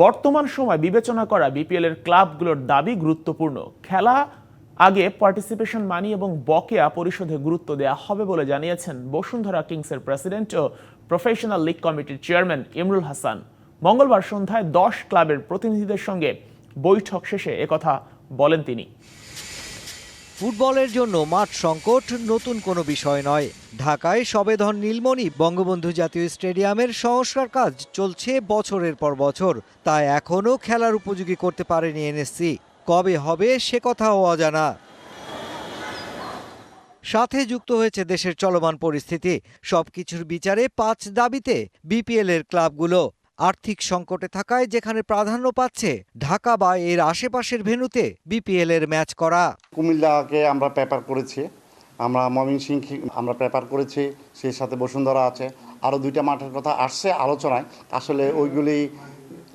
বর্তমান সময় বিবেচনা করা বিপিএল এর ক্লাবগুলোর দাবি গুরুত্বপূর্ণ। খেলা আগে পার্টিসিপেশন মানি এবং বকেয়া পরিশোধে গুরুত্ব দেওয়া হবে বলে জানিয়েছেন বসুন্ধরা কিংসের প্রেসিডেন্ট ও প্রফেশনাল লীগ কমিটির চেয়ারম্যান ইমরুল হাসান। মঙ্গলবার সন্ধ্যায় দশ ক্লাবের প্রতিনিধিদের সঙ্গে বৈঠক শেষে একথা বলেন তিনি। ফুটবলের জন্য মাঠ সংকট নতুন কোনো বিষয় নয়। ঢাকায় সবেধন নীলমণি বঙ্গবন্ধু জাতীয় স্টেডিয়ামের সংস্কার কাজ চলছে বছরের পর বছর। তা এখনও খেলার উপযোগী করতে পারেনি এনএসসি। কবে হবে সে কথাও অজানা। সাথে যুক্ত হয়েছে দেশের চলমান পরিস্থিতি। সবকিছুর বিচারে পাঁচ দাবিতে বিপিএল এর ক্লাবগুলো। আর্থিক সংকটে থাকায় যেখানে প্রাধান্য পাচ্ছে ঢাকা বা এর আশেপাশের ভেন্যুতে বিপিএল এর ম্যাচ করা। কুমিল্লাকে আমরা পেপার করেছি। আমরা ময়মনসিংহ আমরা পেপার করেছি। সেই সাথে বসুন্ধরা আছে। আরও দুইটা মাঠের কথা আসছে আলোচনায়। আসলে ওইগুলি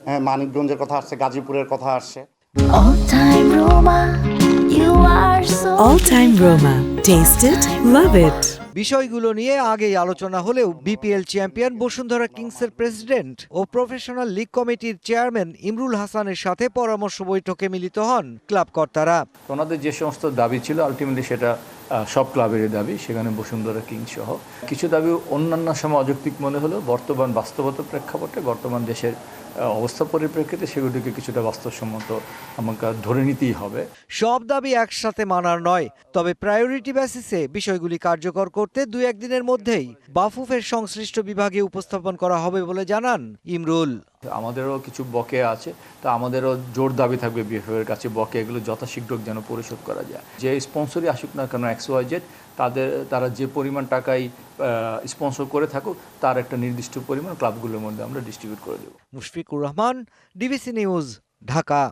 হ্যাঁ, মানিকগঞ্জের কথা আসছে গাজীপুরের কথা আসছে। All time Roma, you are so All Time Roma. Taste it, love it. বিষয়গুলো নিয়ে আগেই আলোচনা হলেও বিপিএল চ্যাম্পিয়ন বসুন্ধরা কিংসের প্রেসিডেন্ট ও প্রফেশনাল লীগ কমিটির চেয়ারম্যান ইমরুল হাসানের সাথে পরামর্শ বৈঠকে মিলিত হন ক্লাব কর্তারা। ওনাদের যে সমস্ত দাবি ছিল আলটিমেটলি সেটা সব ক্লাবেরই দাবি সেখানে বসুন্ধরা কিং সহ। কিছু দাবি অন্যান্য সময় অযৌক্তিক মনে হলেও বর্তমান বাস্তবতার প্রেক্ষাপটে বর্তমান দেশের অবস্থা পরিপ্রেক্ষিতে সেগুলিকে কিছুটা বাস্তবসম্মত আমাকে ধরে নিতেই হবে। সব দাবি একসাথে মানার নয় তবে প্রায়োরিটি বেসিসে বিষয়গুলি কার্যকর করতে দুই একদিনের মধ্যেই বাফুফের সংশ্লিষ্ট বিভাগে উপস্থাপন করা হবে বলে জানান ইমরুল। আমাদেরও কিছু বকে আছে তা আমাদেরও জোর দাবি থাকবে বিএফএর কাছে বকে এগুলো যথাশীঘ্র যেন পরিশোধ করা যায়। যে স্পন্সরই আসুক না কেন এক্স ওয়াই জেড তাদের তারা যে পরিমাণ টাকাই স্পন্সর করে থাকুক তার একটা নির্দিষ্ট পরিমাণ ক্লাবগুলোর মধ্যে আমরা ডিস্ট্রিবিউট করে দেবো। Mushfiqur Rahman DBC news Dhaka.